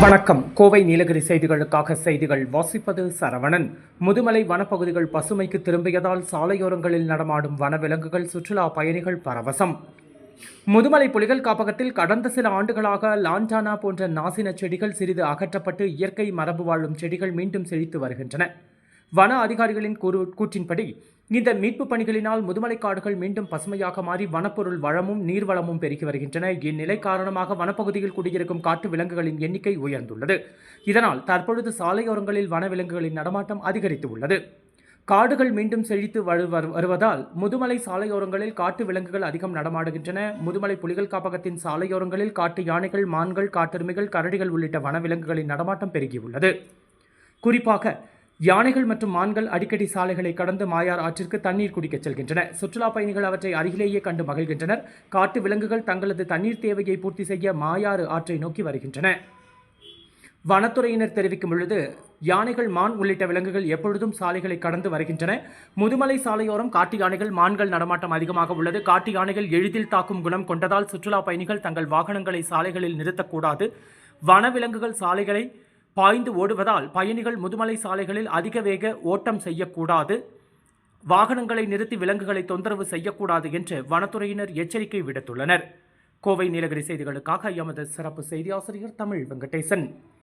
வணக்கம். கோவை நீலகிரி செய்திகளுக்காக செய்திகள் வாசிப்பது சரவணன். முதுமலை வனப்பகுதிகள் பசுமைக்கு திரும்பியதால் சாலையோரங்களில் நடமாடும் வனவிலங்குகள் சுற்றுலா பயணிகள் பரவசம். முதுமலை புலிகள் காப்பகத்தில் கடந்த சில ஆண்டுகளாக லாண்டானா போன்ற நாசின செடிகள் சிறிது அகற்றப்பட்டு இயற்கை மரபு வாழும் செடிகள் மீண்டும் செழித்து வருகின்றன. வன அதிகாரிகளின் கூறு கூற்றின்படி இந்த மீட்பு பணிகளினால் முதுமலை காடுகள் மீண்டும் பசுமையாக மாறி வனப்பொருள் வளமும் நீர்வளமும் பெருகி வருகின்றன. இந்நிலை காரணமாக வனப்பகுதியில் குடியிருக்கும் காட்டு விலங்குகளின் எண்ணிக்கை உயர்ந்துள்ளது. இதனால் தற்பொழுது சாலையோரங்களில் வனவிலங்குகளின் நடமாட்டம் அதிகரித்து உள்ளது. காடுகள் மீண்டும் செழித்து வரு- வரு- வருவதால் முதுமலை சாலையோரங்களில் காட்டு விலங்குகள் அதிகம் நடமாடுகின்றன. முதுமலை புலிகள் காப்பகத்தின் சாலையோரங்களில் காட்டு யானைகள் மான்கள் காட்டெருமைகள் கரடிகள் உள்ளிட்ட வனவிலங்குகளின் நடமாட்டம் பெருகியுள்ளது. குறிப்பாக யானைகள் மற்றும் மான்கள் அடிக்கடி சாலைகளை கடந்து மாயார் ஆற்றிற்கு தண்ணீர் குடிக்கச் செல்கின்றன. சுற்றுலா பயணிகள் அவற்றை அருகிலேயே கண்டு மகிழ்கின்றனர். காட்டு விலங்குகள் தங்களது தண்ணீர் தேவையை பூர்த்தி செய்ய மாயாறு ஆற்றை நோக்கி வருகின்றன. வனத்துறையினர் தெரிவிக்கும் பொழுது யானைகள் மான் உள்ளிட்ட விலங்குகள் எப்பொழுதும் சாலைகளை கடந்து வருகின்றன. முதுமலை சாலையோரம் காட்டு யானைகள் மான்கள் நடமாட்டம் அதிகமாக உள்ளது. காட்டு யானைகள் எளிதில் தாக்கும் குணம் கொண்டதால் சுற்றுலா பயணிகள் தங்கள் வாகனங்களை சாலைகளில் நிறுத்தக்கூடாது. வனவிலங்குகள் சாலைகளை பாய்ந்து ஓடுவதால் பயணிகள் முதுமலை சாலைகளில் அதிக வேக ஓட்டம் செய்யக்கூடாது. வாகனங்களை நிறுத்தி விலங்குகளை தொந்தரவு செய்யக்கூடாது என்று வனத்துறையினர் எச்சரிக்கை விடுத்துள்ளனர். கோவை நீலகிரி செய்திகளுக்காக எமது சிறப்பு செய்தி ஆசிரியர் தமிழ் வெங்கடேசன்.